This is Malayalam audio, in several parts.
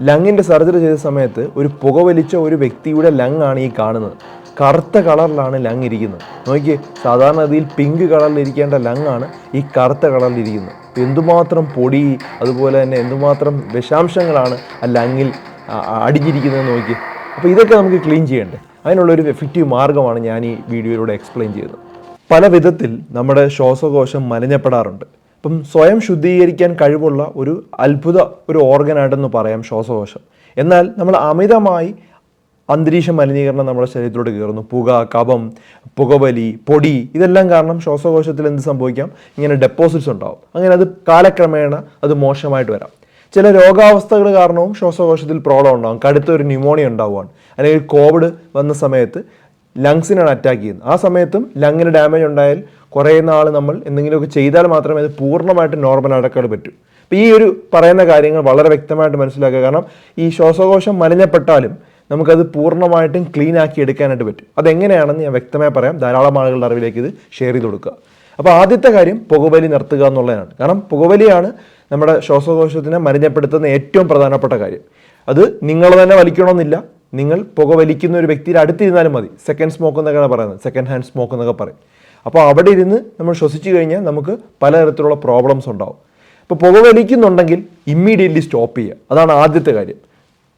ലങ്ങിന്റെ സർജറി ചെയ്ത സമയത്ത് ഒരു പുകവലിച്ച ഒരു വ്യക്തിയുടെ ലങ് ആണ് ഈ കാണുന്നത്. കറുത്ത കളറിലാണ് ലങ് ഇരിക്കുന്നത്. നോക്കിയേ സാധാരണഗതിയിൽ പിങ്ക് കളറിൽ ഇരിക്കേണ്ട ലങ് ആണ് ഈ കറുത്ത കളറിൽ ഇരിക്കുന്നത്. എന്തുമാത്രം പൊടി അതുപോലെ തന്നെ എന്തുമാത്രം വിഷാംശങ്ങളാണ് ആ ലങ്ങിൽ അടിഞ്ഞിരിക്കുന്നത് നോക്കി അപ്പോൾ ഇതൊക്കെ നമുക്ക് ക്ലീൻ ചെയ്യണ്ടേ? അതിനുള്ളൊരു എഫക്റ്റീവ് മാർഗമാണ് ഞാൻ ഈ വീഡിയോയിലൂടെ എക്സ്പ്ലെയിൻ ചെയ്തത്. പല വിധത്തിൽ നമ്മുടെ ശ്വാസകോശം മലിനപ്പെടാറുണ്ട്. ഇപ്പം സ്വയം ശുദ്ധീകരിക്കാൻ കഴിവുള്ള ഒരു അത്ഭുത ഒരു ഓർഗനായിട്ടെന്ന് പറയാം ശ്വാസകോശം. എന്നാൽ നമ്മൾ അമിതമായി അന്തരീക്ഷ മലിനീകരണം നമ്മുടെ ശരീരത്തിലോട്ട് കയറുന്നു. പുക കപം പുകവലി പൊടി ഇതെല്ലാം കാരണം ശ്വാസകോശത്തിൽ എന്ത് സംഭവിക്കാം? ഇങ്ങനെ ഡെപ്പോസിറ്റ്സ് ഉണ്ടാവും. അങ്ങനെ അത് കാലക്രമേണ അത് മോശമായിട്ട് വരാം. ചില രോഗാവസ്ഥകൾ കാരണവും ശ്വാസകോശത്തിൽ പ്രോബ്ലം ഉണ്ടാകും കടുത്ത ഒരു ന്യൂമോണിയ ഉണ്ടാവുകയാണ്. അല്ലെങ്കിൽ കോവിഡ് വന്ന സമയത്ത് ലങ്സിനാണ് അറ്റാക്ക് ചെയ്യുന്നത്. ആ സമയത്തും ലങ്ങിന് ഡാമേജ് ഉണ്ടായാൽ കുറേ നാൾ നമ്മൾ എന്തെങ്കിലുമൊക്കെ ചെയ്താൽ മാത്രമേ അത് പൂർണമായിട്ട് നോർമൽ അടക്കാൻ പറ്റൂ. അപ്പോൾ ഈ ഒരു പറയുന്ന കാര്യങ്ങൾ വളരെ വ്യക്തമായിട്ട് മനസ്സിലാക്കുക. കാരണം ഈ ശ്വാസകോശം മലിനപ്പെട്ടാലും നമുക്കത് പൂർണമായിട്ടും ക്ലീൻ ആക്കി എടുക്കാനായിട്ട് പറ്റും. അതെങ്ങനെയാണെന്ന് ഞാൻ വ്യക്തമായി പറയാം. ധാരാളം ആളുകളുടെ അറിവിലേക്ക് ഇത് ഷെയർ ചെയ്ത് കൊടുക്കുക. അപ്പോൾ ആദ്യത്തെ കാര്യം പുകവലി നിർത്തുക എന്നുള്ളതാണ്. കാരണം പുകവലിയാണ് നമ്മുടെ ശ്വാസകോശത്തിനെ മലിനപ്പെടുത്തുന്ന ഏറ്റവും പ്രധാനപ്പെട്ട കാര്യം. അത് നിങ്ങൾ തന്നെ വലിക്കണമെന്നില്ല. നിങ്ങൾ പുക വലിക്കുന്ന ഒരു വ്യക്തിയുടെ അടുത്തിരുന്നാലും മതി. സെക്കൻഡ് സ്മോക്ക് എന്നൊക്കെയാണ് പറയുന്നത്. സെക്കൻഡ് ഹാൻഡ് സ്മോക്ക് എന്നൊക്കെ പറയും. അപ്പോൾ അവിടെ ഇരുന്ന് നമ്മൾ ശ്വസിച്ചു കഴിഞ്ഞാൽ നമുക്ക് പലതരത്തിലുള്ള പ്രോബ്ലംസ് ഉണ്ടാവും. ഇപ്പോൾ പുക വലിക്കുന്നുണ്ടെങ്കിൽ ഇമ്മീഡിയറ്റ്ലി സ്റ്റോപ്പ് ചെയ്യുക. അതാണ് ആദ്യത്തെ കാര്യം.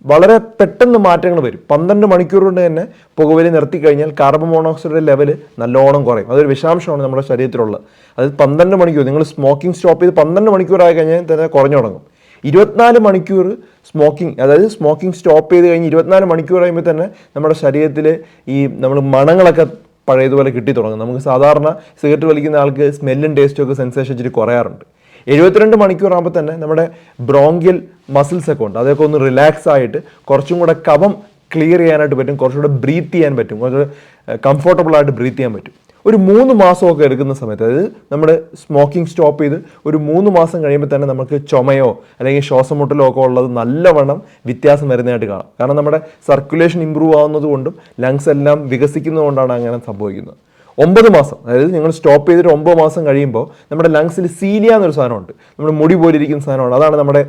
വളരെ പെട്ടെന്ന് മാറ്റങ്ങൾ വരും. പന്ത്രണ്ട് മണിക്കൂർ കൊണ്ട് തന്നെ പുകവലി നിർത്തി കഴിഞ്ഞാൽ കാർബൺ മോണോക്സൈഡ് ലെവൽ നല്ലോണം കുറയും. അതൊരു വിഷാംശമാണ് നമ്മുടെ ശരീരത്തിലുള്ളത് അത് പന്ത്രണ്ട് മണിക്കൂർ നിങ്ങൾ സ്മോക്കിംഗ് സ്റ്റോപ്പ് ചെയ്ത് പന്ത്രണ്ട് മണിക്കൂറായി കഴിഞ്ഞാൽ തന്നെ കുറഞ്ഞു തുടങ്ങും. ഇരുപത്തിനാല് മണിക്കൂർ സ്മോക്കിംഗ് അതായത് സ്മോക്കിംഗ് സ്റ്റോപ്പ് ചെയ്ത് കഴിഞ്ഞ് ഇരുപത്തിനാല് മണിക്കൂർ കഴിയുമ്പോൾ തന്നെ നമ്മുടെ ശരീരത്തിൽ ഈ നമ്മൾ മണങ്ങളൊക്കെ പഴയതുപോലെ കിട്ടി തുടങ്ങും. നമുക്ക് സാധാരണ സിഗരറ്റ് വലിക്കുന്ന ആൾക്ക് സ്മെല്ലും ടേസ്റ്റും ഒക്കെ സെൻസേഷൻ ഇച്ചിരി കുറയാറുണ്ട്. എഴുപത്തിരണ്ട് മണിക്കൂറാകുമ്പോൾ തന്നെ നമ്മുടെ ബ്രോങ്കിയൽ മസിൽസ് ഒക്കെ ഉണ്ട്. അതൊക്കെ ഒന്ന് റിലാക്സ് ആയിട്ട് കുറച്ചും കൂടെ കഫം ക്ലിയർ ചെയ്യാനായിട്ട് പറ്റും. കുറച്ചുകൂടെ ബ്രീത്ത് ചെയ്യാൻ പറ്റും. കുറച്ചുകൂടെ കംഫർട്ടബിൾ ആയിട്ട് ബ്രീത്ത് ചെയ്യാൻ പറ്റും. ഒരു മൂന്ന് മാസമൊക്കെ എടുക്കുന്ന സമയത്ത് അതായത് നമ്മൾ സ്മോക്കിംഗ് സ്റ്റോപ്പ് ചെയ്ത് ഒരു മൂന്ന് മാസം കഴിയുമ്പോൾ തന്നെ നമുക്ക് ചുമയോ അല്ലെങ്കിൽ ശ്വാസം മുട്ടലോ ഒക്കെ ഉള്ളത് നല്ലവണ്ണം വ്യത്യാസം വരുന്നതായിട്ട് കാണാം. കാരണം നമ്മുടെ സർക്കുലേഷൻ ഇമ്പ്രൂവ് ആവുന്നത് കൊണ്ടും ലങ്സ് എല്ലാം വികസിക്കുന്നതുകൊണ്ടാണ് അങ്ങനെ സംഭവിക്കുന്നത്. ഒമ്പത് മാസം അതായത് ഞങ്ങൾ സ്റ്റോപ്പ് ചെയ്തിട്ട് ഒമ്പത് മാസം കഴിയുമ്പോൾ നമ്മുടെ ലങ്സിൽ സീലിയ എന്നൊരു സാധനമുണ്ട്. നമ്മുടെ മുടി പോലിരിക്കുന്ന സാധനമാണ്. അതാണ് നമ്മുടെ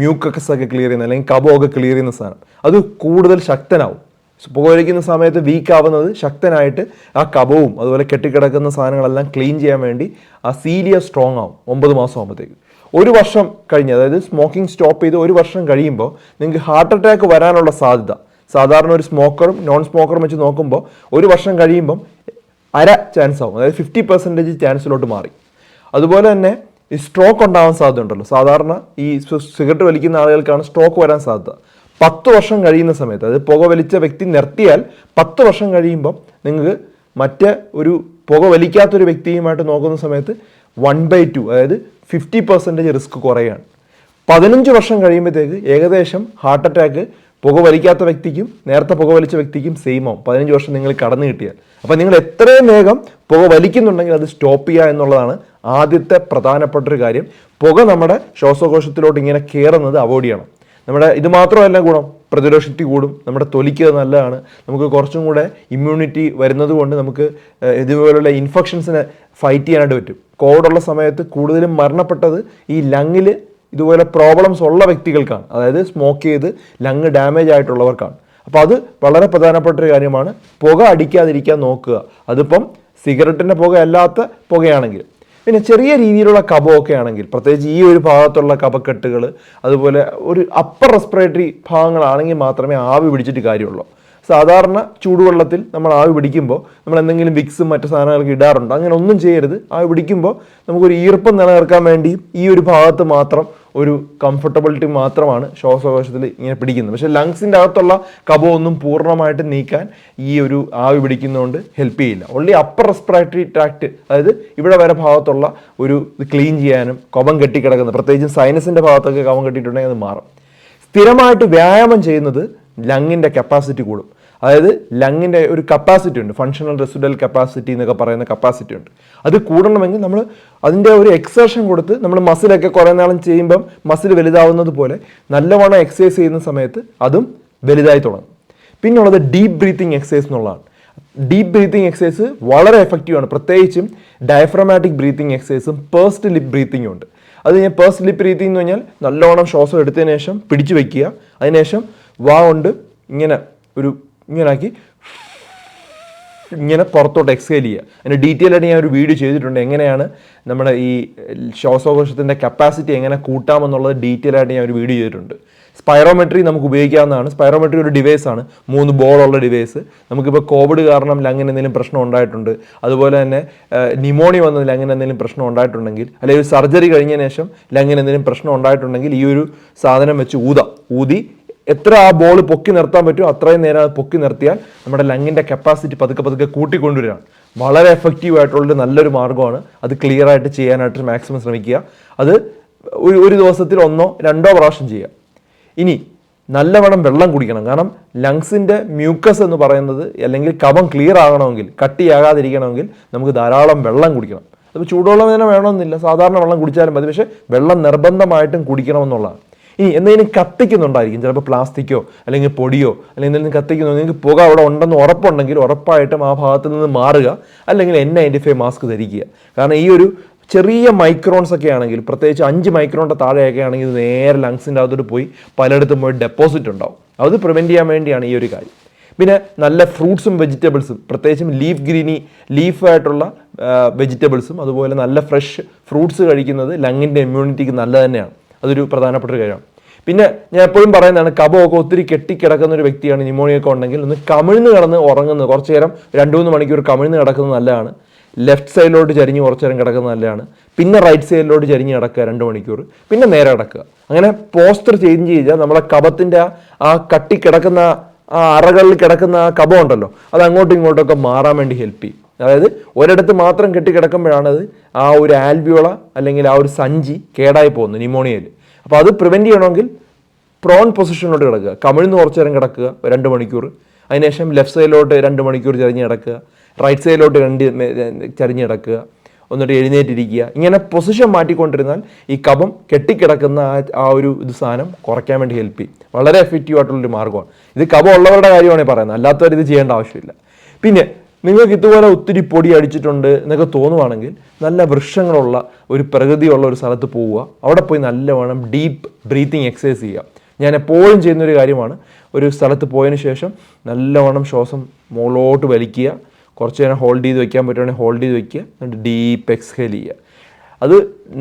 മ്യൂക്കക്കസ് ഒക്കെ ക്ലിയർ ചെയ്യുന്നത് അല്ലെങ്കിൽ കബോ ഒക്കെ ക്ലിയർ ചെയ്യുന്ന സാധനം. അത് കൂടുതൽ ശക്തനാവും. പുകവലിക്കുന്ന സമയത്ത് വീക്ക് ആവുന്നത് ശക്തനായിട്ട് ആ കപവും അതുപോലെ കെട്ടിക്കിടക്കുന്ന സാധനങ്ങളെല്ലാം ക്ലീൻ ചെയ്യാൻ വേണ്ടി ആ സീലിയ സ്ട്രോങ് ആവും ഒമ്പത് മാസം ആകുമ്പോഴത്തേക്ക് ഒരു വർഷം കഴിഞ്ഞ് അതായത് സ്മോക്കിംഗ് സ്റ്റോപ്പ് ചെയ്ത് ഒരു വർഷം കഴിയുമ്പോൾ നിങ്ങൾക്ക് ഹാർട്ട് അറ്റാക്ക് വരാനുള്ള സാധ്യത. സാധാരണ ഒരു സ്മോക്കറും നോൺ സ്മോക്കറും വെച്ച് നോക്കുമ്പോൾ ഒരു വർഷം കഴിയുമ്പം അര ചാൻസ് ആവും. അതായത് ഫിഫ്റ്റി പെർസെന്റേജ് ചാൻസിലോട്ട് മാറി. അതുപോലെ തന്നെ ഈ സ്ട്രോക്ക് ഉണ്ടാവാൻ സാധ്യത ഉണ്ടല്ലോ സാധാരണ ഈ സിഗരറ്റ് വലിക്കുന്ന ആളുകൾക്കാണ് സ്ട്രോക്ക് വരാൻ സാധ്യത. പത്ത് വർഷം കഴിയുന്ന സമയത്ത് അത് പുക വലിച്ച വ്യക്തി നിർത്തിയാൽ പത്ത് വർഷം കഴിയുമ്പം നിങ്ങൾക്ക് മറ്റ് ഒരു പുക വലിക്കാത്തൊരു വ്യക്തിയുമായിട്ട് നോക്കുന്ന സമയത്ത് വൺ ബൈ ടു അതായത് ഫിഫ്റ്റി പെർസെന്റേജ് റിസ്ക് കുറയാണ്. പതിനഞ്ച് വർഷം കഴിയുമ്പോഴത്തേക്ക് ഏകദേശം ഹാർട്ട് അറ്റാക്ക് പുക വലിക്കാത്ത വ്യക്തിക്കും നേരത്തെ പുക വലിച്ച വ്യക്തിക്കും സെയിം ആവും. പതിനഞ്ച് വർഷം നിങ്ങൾ കടന്നു കിട്ടിയാൽ. അപ്പം നിങ്ങൾ എത്രയും വേഗം പുക വലിക്കുന്നുണ്ടെങ്കിൽ അത് സ്റ്റോപ്പ് ചെയ്യുക എന്നുള്ളതാണ് ആദ്യത്തെ പ്രധാനപ്പെട്ട ഒരു കാര്യം. പുക നമ്മുടെ ശ്വാസകോശത്തിലോട്ട് ഇങ്ങനെ കയറുന്നത് അവോയ്ഡ് ചെയ്യണം. നമ്മുടെ ഇത് മാത്രമല്ല ഗുണം. പ്രതിരോധ ശക്തി കൂടും. നമ്മുടെ തൊലിക്ക് നല്ലതാണ്. നമുക്ക് കുറച്ചും കൂടെ ഇമ്മ്യൂണിറ്റി വരുന്നത് കൊണ്ട് നമുക്ക് ഇതുപോലുള്ള ഇൻഫെക്ഷൻസിനെ ഫൈറ്റ് ചെയ്യാനായിട്ട് പറ്റും. കോവിഡുള്ള സമയത്ത് കൂടുതലും മരണപ്പെട്ടത് ഈ ലങ്ങിൽ ഇതുപോലെ പ്രോബ്ലംസ് ഉള്ള വ്യക്തികൾക്കാണ്. അതായത് സ്മോക്ക് ചെയ്ത് ലങ് ഡാമേജ് ആയിട്ടുള്ളവർക്കാണ്. അപ്പോൾ അത് വളരെ പ്രധാനപ്പെട്ട ഒരു കാര്യമാണ്. പുക അടിക്കാതിരിക്കാൻ നോക്കുക. അതിപ്പം സിഗരറ്റിന്റെ പുക അല്ലാത്ത പുകയാണെങ്കിൽ. പിന്നെ ചെറിയ രീതിയിലുള്ള കഫമൊക്കെ ആണെങ്കിൽ പ്രത്യേകിച്ച് ഈ ഒരു ഭാഗത്തുള്ള കഫക്കെട്ടുകൾ അതുപോലെ ഒരു അപ്പർ റെസ്പിറേറ്ററി ഭാഗങ്ങളാണെങ്കിൽ മാത്രമേ ആവി പിടിച്ചിട്ട് കാര്യമുള്ളൂ. സാധാരണ ചൂടുവെള്ളത്തിൽ നമ്മൾ ആവി പിടിക്കുമ്പോൾ നമ്മൾ എന്തെങ്കിലും വിക്സും മറ്റു സാധനങ്ങളൊക്കെ ഇടാറുണ്ട്. അങ്ങനെ ഒന്നും ചെയ്യരുത്. ആവി പിടിക്കുമ്പോൾ നമുക്കൊരു ഈർപ്പം നിലനിർത്താൻ വേണ്ടിയും ഈ ഒരു ഭാഗത്ത് മാത്രം ഒരു കംഫർട്ടബിലിറ്റി മാത്രമാണ് ശ്വാസകോശത്തിൽ ഇങ്ങനെ പിടിക്കുന്നത്. പക്ഷേ ലങ്സിന്റെ അകത്തുള്ള കഫമൊന്നും പൂർണമായിട്ട് നീക്കാൻ ഈ ഒരു ആവി പിടിക്കുന്നതുകൊണ്ട് ഹെൽപ്പ് ചെയ്യില്ല. ഓൺലി അപ്പർ റെസ്പിറേറ്ററി ട്രാക്ട് അതായത് ഇവിടെ വരെ ഭാഗത്തുള്ള ഒരു ക്ലീൻ ചെയ്യാനും കഫം കെട്ടിക്കിടക്കുന്നത് പ്രത്യേകിച്ചും സൈനസിന്റെ ഭാഗത്തൊക്കെ കഫം കെട്ടിയിട്ടുണ്ടെങ്കിൽ അത് മാറും. സ്ഥിരമായിട്ട് വ്യായാമം ചെയ്യുന്നത് ലങ്ങിന്റെ കപ്പാസിറ്റി കൂടും. അതായത് ലങ്ങിന്റെ ഒരു കപ്പാസിറ്റി ഉണ്ട് ഫങ്ഷണൽ റെസിഡൽ കപ്പാസിറ്റി എന്നൊക്കെ പറയുന്ന കപ്പാസിറ്റി ഉണ്ട്. അത് കൂടണമെങ്കിൽ നമ്മൾ അതിന്റെ ഒരു എക്സർഷൻ കൊടുത്ത് നമ്മൾ മസിലൊക്കെ കുറേ നാളും ചെയ്യുമ്പം മസിൽ വലുതാവുന്നത് പോലെ നല്ലവണ്ണം എക്സസൈസ് ചെയ്യുന്ന സമയത്ത് അതും വലുതായി തുടങ്ങും. പിന്നുള്ളത് ഡീപ്പ് ബ്രീത്തിങ് എക്സസൈസ് എന്നുള്ളതാണ്. ഡീപ്പ് ബ്രീത്തിങ് എക്സസൈസ് വളരെ എഫക്റ്റീവാണ് പ്രത്യേകിച്ചും ഡയഫ്രമാറ്റിക് ബ്രീത്തിങ് എക്സസൈസും പേഴ്സ്റ്റ് ലിപ് ബ്രീത്തിങ്ങും ഉണ്ട്. അത് ഞാൻ പേഴ്സണലി ബ്രീത്തിങ് എന്ന് പറഞ്ഞാൽ നല്ലോണം ശ്വാസം എടുത്തതിന് ശേഷം പിടിച്ചു വെക്കുക. അതിനുശേഷം വാ കൊണ്ട് ഇങ്ങനെ ഒരു ഇങ്ങനെ ആക്കി ഇങ്ങനെ പുറത്തോട്ട് എക്സ്കേൽ ചെയ്യുക. അതിന് ഡീറ്റെയിൽ ആയിട്ട് ഞാൻ ഒരു വീഡിയോ ചെയ്തിട്ടുണ്ട്. എങ്ങനെയാണ് നമ്മുടെ ഈ ശ്വാസകോശത്തിന്റെ കപ്പാസിറ്റി എങ്ങനെ കൂട്ടാമെന്നുള്ളത് ഡീറ്റെയിൽ ആയിട്ട് ഞാൻ ഒരു വീഡിയോ ചെയ്തിട്ടുണ്ട്. സ്പൈറോമെട്രി നമുക്ക് ഉപയോഗിക്കാവുന്നതാണ്. സ്പൈറോമെട്രി ഒരു ഡിവൈസ് ആണ്. മൂന്ന് ബോളുള്ള ഡിവൈസ് നമുക്കിപ്പോൾ കോവിഡ് കാരണം ലങ്ങിന് എന്തെങ്കിലും പ്രശ്നം ഉണ്ടായിട്ടുണ്ട്. അതുപോലെ തന്നെ നിമോണി വന്നത് ലങ്ങിന് എന്തെങ്കിലും പ്രശ്നം ഉണ്ടായിട്ടുണ്ടെങ്കിൽ അല്ലെങ്കിൽ ഒരു സർജറി കഴിഞ്ഞതിന് ശേഷം ലങ്ങിന് എന്തെങ്കിലും പ്രശ്നം ഉണ്ടായിട്ടുണ്ടെങ്കിൽ ഈ ഒരു സാധനം വെച്ച് ഊതാം. ഊതി എത്ര ആ ബോൾ പൊക്കി നിർത്താൻ പറ്റുമോ അത്രയും നേരം അത് പൊക്കി നിർത്തിയാൽ നമ്മുടെ ലങ്ങിന്റെ കപ്പാസിറ്റി പതുക്കെ പതുക്കെ കൂട്ടിക്കൊണ്ടുവരികയാണ് വളരെ എഫക്റ്റീവ് ആയിട്ടുള്ളൊരു നല്ലൊരു മാർഗമാണ് അത് ക്ലിയർ ആയിട്ട് ചെയ്യാനായിട്ട് മാക്സിമം ശ്രമിക്കുക. അത് ഒരു ഒരു ദിവസത്തിൽ ഒന്നോ രണ്ടോ പ്രാവശ്യം ചെയ്യുക. ഇനി നല്ലവണ്ണം വെള്ളം കുടിക്കണം. കാരണം ലങ്സിന്റെ മ്യൂക്കസ് എന്ന് പറയുന്നത് അല്ലെങ്കിൽ കഫം ക്ലിയർ ആകണമെങ്കിൽ കട്ടിയാകാതിരിക്കണമെങ്കിൽ നമുക്ക് ധാരാളം വെള്ളം കുടിക്കണം. അപ്പോൾ ചൂടുവെള്ളം തന്നെ വേണമെന്നില്ല. സാധാരണ വെള്ളം കുടിച്ചാലും മതി. പക്ഷേ വെള്ളം നിർബന്ധമായിട്ടും കുടിക്കണമെന്നുള്ളതാണ് ഇനി എന്തെങ്കിലും കത്തിക്കുന്നുണ്ടായിരിക്കും. ചിലപ്പോൾ പ്ലാസ്റ്റിക്കോ അല്ലെങ്കിൽ പൊടിയോ അല്ലെങ്കിൽ എന്തെങ്കിലും കത്തിക്കുന്നു നിങ്ങൾക്ക് പുക അവിടെ ഉണ്ടെന്ന് ഉറപ്പുണ്ടെങ്കിൽ ഉറപ്പായിട്ടും ആ ഭാഗത്ത് നിന്ന് മാറുക അല്ലെങ്കിൽ എൻ നയന്റി ഫൈവ് മാസ്ക് ധരിക്കുക. കാരണം ഈ ഒരു ചെറിയ മൈക്രോൺസ് ഒക്കെ ആണെങ്കിൽ പ്രത്യേകിച്ച് അഞ്ച് മൈക്രോണിന്റെ താഴെയൊക്കെ ആണെങ്കിൽ നേരെ ലങ്സിന്റെ അകത്തോട്ട് പോയി പലയിടത്തും പോയി ഡെപ്പോസിറ്റ് ഉണ്ടാവും. അത് പ്രിവെന്റ് ചെയ്യാൻ വേണ്ടിയാണ് ഈ ഒരു കാര്യം. പിന്നെ നല്ല ഫ്രൂട്ട്സും വെജിറ്റബിൾസും പ്രത്യേകിച്ചും ലീഫ് ഗ്രീനി ലീഫായിട്ടുള്ള വെജിറ്റബിൾസും അതുപോലെ നല്ല ഫ്രഷ് ഫ്രൂട്ട്സ് കഴിക്കുന്നത് ലങ്ങിന്റെ ഇമ്മ്യൂണിറ്റിക്ക് നല്ലത് തന്നെയാണ്. അതൊരു പ്രധാനപ്പെട്ട ഒരു കാര്യമാണ് പിന്നെ ഞാൻ എപ്പോഴും പറയുന്നതാണ് കബമൊക്കെ ഒത്തിരി കെട്ടിക്കിടക്കുന്ന ഒരു വ്യക്തിയാണ് ന്യൂമോണിയൊക്കെ ഉണ്ടെങ്കിൽ ഒന്ന് കമിഴ്ന്ന് കിടന്ന് ഉറങ്ങുന്നത് കുറച്ച് നേരം രണ്ട് മൂന്ന് മണിക്കൂർ കമിഴ്ന്ന് കിടക്കുന്നത് നല്ലതാണ്. ലെഫ്റ്റ് സൈഡിലോട്ട് ചരിഞ്ഞ് കുറച്ച് നേരം കിടക്കുന്നത് നല്ലതാണ്. പിന്നെ റൈറ്റ് സൈഡിലോട്ട് ചരിഞ്ഞ് കിടക്കുക രണ്ട് മണിക്കൂർ. പിന്നെ നേരെ കിടക്കുക. അങ്ങനെ പോസ്റ്റർ ചേഞ്ച് ചെയ്താൽ നമ്മളെ കബത്തിന്റെ ആ കട്ടി കിടക്കുന്ന ആ അറകളിൽ കിടക്കുന്ന ആ കബം ഉണ്ടല്ലോ അത് അങ്ങോട്ടും ഇങ്ങോട്ടൊക്കെ മാറാൻ വേണ്ടി ഹെൽപ്പ് ചെയ്യും. അതായത് ഒരിടത്ത് മാത്രം കെട്ടിക്കിടക്കുമ്പോഴാണ് അത് ആ ഒരു ആൽബിയോള അല്ലെങ്കിൽ ആ ഒരു സഞ്ചി കേടായി പോകുന്നത് ന്യൂമോണിയയിൽ അപ്പോൾ അത് പ്രിവെന്റ് ചെയ്യണമെങ്കിൽ പ്രോൺ പൊസിഷനിലോട്ട് കിടക്കുക. കമിഴ്ന്ന് കുറച്ച് നേരം കിടക്കുക രണ്ട് മണിക്കൂർ. അതിനുശേഷം ലെഫ്റ്റ് സൈഡിലോട്ട് രണ്ട് മണിക്കൂർ ചരിഞ്ഞ് കിടക്കുക. റൈറ്റ് സൈഡിലോട്ട് രണ്ട് ചരിഞ്ഞ് കിടക്കുക. എന്നിട്ട് എഴുന്നേറ്റിരിക്കുക. ഇങ്ങനെ പൊസിഷൻ മാറ്റിക്കൊണ്ടിരുന്നാൽ ഈ കഫം കെട്ടിക്കിടക്കുന്ന ആ ഒരു ഇത് സാധനം കുറയ്ക്കാൻ വേണ്ടി ഹെൽപ്പ് ചെയ്യും. വളരെ എഫക്റ്റീവ് ആയിട്ടുള്ളൊരു മാർഗമാണ്. ഇത് കഫം ഉള്ളവരുടെ കാര്യമാണ് പറയുന്നത്. അല്ലാത്തവർ ഇത് ചെയ്യേണ്ട ആവശ്യമില്ല. പിന്നെ നിങ്ങൾക്ക് ഇതുപോലെ ഒത്തിരി പൊടി അടിച്ചിട്ടുണ്ട് എന്നൊക്കെ തോന്നുവാണെങ്കിൽ നല്ല വൃക്ഷങ്ങളുള്ള ഒരു പ്രകൃതിയുള്ള ഒരു സ്ഥലത്ത് പോവുക. അവിടെ പോയി നല്ലവണ്ണം ഡീപ്പ് ബ്രീത്തിങ് എക്സസൈസ് ചെയ്യുക. ഞാൻ എപ്പോഴും ചെയ്യുന്ന ഒരു കാര്യമാണ് ഒരു സ്ഥലത്ത് പോയതിന് ശേഷം നല്ലവണ്ണം ശ്വാസം മുകളിലോട്ട് വലിക്കുക. കുറച്ച് നേരം ഹോൾഡ് ചെയ്ത് വെക്കാൻ പറ്റുവാണെങ്കിൽ ഹോൾഡ് ചെയ്ത് വെക്കുക. എന്നിട്ട് ഡീപ്പ് എക്സ്ഹേൽ ചെയ്യുക. അത്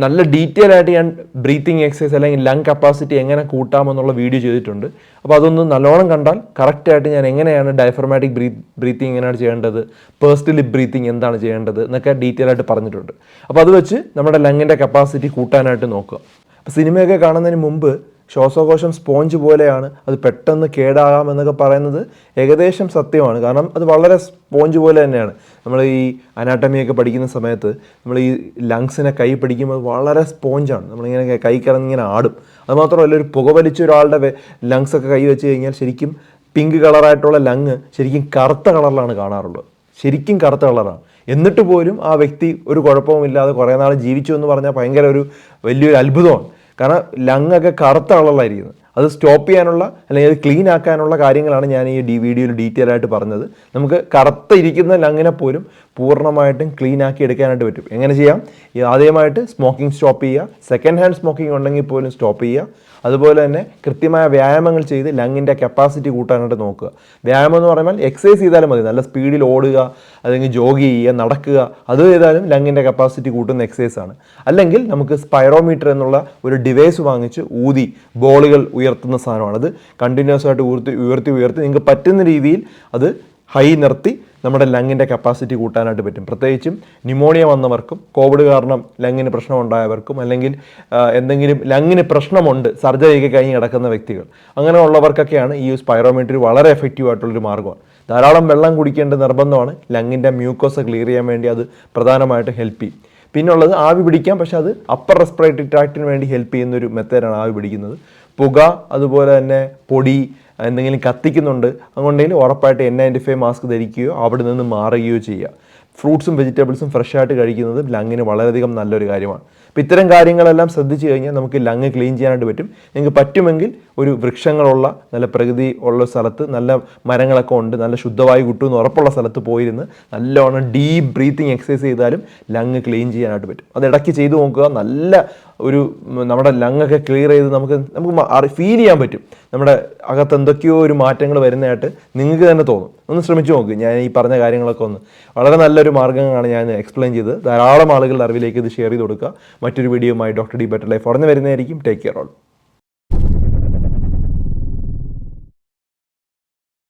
നല്ല ഡീറ്റെയിൽ ആയിട്ട് ഞാൻ ബ്രീത്തിങ് എക്സസൈസ് അല്ലെങ്കിൽ ലങ് കപ്പാസിറ്റി എങ്ങനെ കൂട്ടാമെന്നുള്ള വീഡിയോ ചെയ്തിട്ടുണ്ട്. അപ്പോൾ അതൊന്ന് നല്ലോണം കണ്ടാൽ കറക്റ്റായിട്ട് ഞാൻ എങ്ങനെയാണ് ഡയഫർമാറ്റിക് ബ്രീത്ത് ബ്രീത്തിങ് എങ്ങനെയാണ് ചെയ്യേണ്ടത് പേഴ്സണൽ ലിപ് ബ്രീത്തിങ് എന്താണ് ചെയ്യേണ്ടത് എന്നൊക്കെ ഡീറ്റെയിൽ ആയിട്ട് പറഞ്ഞിട്ടുണ്ട്. അപ്പോൾ അത് വെച്ച് നമ്മുടെ ലങ്ങിന്റെ കപ്പാസിറ്റി കൂട്ടാനായിട്ട് നോക്കുക. അപ്പോൾ സിനിമയൊക്കെ കാണുന്നതിന് മുമ്പ് ശ്വാസകോശം സ്പോഞ്ച് പോലെയാണ് അത് പെട്ടെന്ന് കേടാകാം എന്നൊക്കെ പറയുന്നത് ഏകദേശം സത്യമാണ്. കാരണം അത് വളരെ സ്പോഞ്ച് പോലെ തന്നെയാണ്. നമ്മൾ ഈ അനാട്ടമിയൊക്കെ പഠിക്കുന്ന സമയത്ത് നമ്മൾ ഈ ലങ്സിനെ കൈ പിടിക്കുമ്പോൾ വളരെ സ്പോഞ്ചാണ്. നമ്മളിങ്ങനെ കൈ കിടന്നിങ്ങനെ ആടും. അതുമാത്രമല്ല ഒരു പുക വലിച്ച ഒരാളുടെ ലങ്സൊക്കെ കൈ വെച്ച് കഴിഞ്ഞാൽ ശരിക്കും പിങ്ക് കളറായിട്ടുള്ള ലങ് ശരിക്കും കറുത്ത കളറിലാണ് കാണാറുള്ളത്. ശരിക്കും കറുത്ത കളറാണ് എന്നിട്ട് പോലും ആ വ്യക്തി ഒരു കുഴപ്പവുമില്ലാതെ കുറേ നാൾ ജീവിച്ചു എന്ന് പറഞ്ഞാൽ ഭയങ്കര ഒരു വലിയൊരു അത്ഭുതമാണ്. കാരണം ലങ് ഒക്കെ കറുത്ത ആളുകളായിരിക്കുന്നത് അത് സ്റ്റോപ്പ് ചെയ്യാനുള്ള അല്ലെങ്കിൽ അത് ക്ലീൻ ആക്കാനുള്ള കാര്യങ്ങളാണ് ഞാൻ ഈ ഡി വീഡിയോയിൽ ഡീറ്റെയിൽ ആയിട്ട് പറഞ്ഞത്. നമുക്ക് കറുത്ത ഇരിക്കുന്ന ലങ്ങിനെ പോലും പൂർണമായിട്ടും ക്ലീൻ ആക്കി എടുക്കാനായിട്ട് പറ്റും. എങ്ങനെ ചെയ്യാം? ആദ്യമായിട്ട് സ്മോക്കിംഗ് സ്റ്റോപ്പ് ചെയ്യുക. സെക്കൻഡ് ഹാൻഡ് സ്മോക്കിംഗ് ഉണ്ടെങ്കിൽ പോലും സ്റ്റോപ്പ് ചെയ്യുക. അതുപോലെ തന്നെ കൃത്യമായ വ്യായാമങ്ങൾ ചെയ്ത് ലങ്ങിന്റെ കപ്പാസിറ്റി കൂട്ടാനായിട്ട് നോക്കുക. വ്യായാമം എന്ന് പറയുമ്പോൾ എക്സസൈസ് ചെയ്താലും മതി. നല്ല സ്പീഡിൽ ഓടുക അല്ലെങ്കിൽ ജോഗ് ചെയ്യുക നടക്കുക. അത് ചെയ്താലും ലങ്ങിന്റെ കപ്പാസിറ്റി കൂട്ടുന്ന എക്സസൈസ് ആണ്. അല്ലെങ്കിൽ നമുക്ക് സ്പൈറോമീറ്റർ എന്നുള്ള ഒരു ഡിവൈസ് വാങ്ങിച്ച് ഊതി ബോളുകൾ ഉയർത്തുന്ന സാധനമാണ്. അത് കണ്ടിന്യൂസ് ആയിട്ട് ഉയർത്തി ഉയർത്തി ഉയർത്തി നിങ്ങൾക്ക് പറ്റുന്ന രീതിയിൽ അത് ഹൈ നിർത്തി നമ്മുടെ ലങ്ങിന്റെ കപ്പാസിറ്റി കൂട്ടാനായിട്ട് പറ്റും. പ്രത്യേകിച്ചും ന്യൂമോണിയ വന്നവർക്കും കോവിഡ് കാരണം ലങ്ങിന് പ്രശ്നം ഉണ്ടായവർക്കും അല്ലെങ്കിൽ എന്തെങ്കിലും ലങ്ങിന് പ്രശ്നമുണ്ട് സർജറിയൊക്കെ കഴിഞ്ഞ് കിടക്കുന്ന വ്യക്തികൾ അങ്ങനെയുള്ളവർക്കൊക്കെയാണ് ഈ സ്പൈറോമീറ്റർ വളരെ എഫക്റ്റീവ് ആയിട്ടുള്ളൊരു മാർഗമാണ്. ധാരാളം വെള്ളം കുടിക്കേണ്ട നിർബന്ധമാണ് ലങ്ങിന്റെ മ്യൂക്കോസ് ക്ലിയർ ചെയ്യാൻ വേണ്ടി അത് പ്രധാനമായിട്ട് ഹെൽപ്പ് ചെയ്യും. പിന്നുള്ളത് ആവി പിടിക്കാം പക്ഷേ അത് അപ്പർ റെസ്പിറേറ്ററി ട്രാക്റ്റിന് വേണ്ടി ഹെൽപ്പ് ചെയ്യുന്ന ഒരു മെത്തേഡാണ് ആവി പിടിക്കുന്നത്. പുക അതുപോലെ തന്നെ പൊടി എന്തെങ്കിലും കത്തിക്കുന്നുണ്ട് അതുകൊണ്ടെങ്കിൽ ഉറപ്പായിട്ട് എൻ നയന്റി ഫൈവ് മാസ്ക് ധരിക്കുകയോ അവിടെ നിന്ന് മാറുകയോ ചെയ്യുക. ഫ്രൂട്ട്സും വെജിറ്റബിൾസും ഫ്രഷായിട്ട് കഴിക്കുന്നത് ലങ്ങിന് വളരെയധികം നല്ലൊരു കാര്യമാണ്. അപ്പോൾ ഇത്തരം കാര്യങ്ങളെല്ലാം ശ്രദ്ധിച്ചു കഴിഞ്ഞാൽ നമുക്ക് ലങ് ക്ലീൻ ചെയ്യാനായിട്ട് പറ്റും. നിങ്ങൾക്ക് പറ്റുമെങ്കിൽ ഒരു വൃക്ഷങ്ങളുള്ള നല്ല പ്രകൃതി ഉള്ള സ്ഥലത്ത് നല്ല മരങ്ങളൊക്കെ ഉണ്ട് നല്ല ശുദ്ധവായു കിട്ടുമെന്ന് ഉറപ്പുള്ള സ്ഥലത്ത് പോയിരുന്ന് നല്ലോണം ഡീപ്പ് ബ്രീത്തിങ് എക്സസൈസ് ചെയ്താലും ലങ് ക്ലീൻ ചെയ്യാനായിട്ട് പറ്റും. അത് ഇടയ്ക്ക് ചെയ്തു നോക്കുക. നല്ല ഒരു നമ്മുടെ ലങ്ങൊക്കെ ക്ലിയർ ചെയ്ത് നമുക്ക് നമുക്ക് ഫീൽ ചെയ്യാൻ പറ്റും. നമ്മുടെ അകത്ത് എന്തൊക്കെയോ ഒരു മാറ്റങ്ങൾ വരുന്നതായിട്ട് നിങ്ങൾക്ക് തന്നെ തോന്നും. ഒന്ന് ശ്രമിച്ചു നോക്കുക ഞാൻ ഈ പറഞ്ഞ കാര്യങ്ങളൊക്കെ ഒന്ന്. വളരെ നല്ലൊരു മാർഗങ്ങളാണ് ഞാൻ എക്സ്പ്ലെയിൻ ചെയ്ത് ധാരാളം ആളുകളുടെ അറിവിലേക്ക് ഇത് ഷെയർ ചെയ്ത് കൊടുക്കുക. മറ്റൊരു വീഡിയോയുമായി ഡോക്ടർ ഡി ബെറ്റർ ലൈഫ് ഉടനെ വരുന്നതായിരിക്കും. Take care all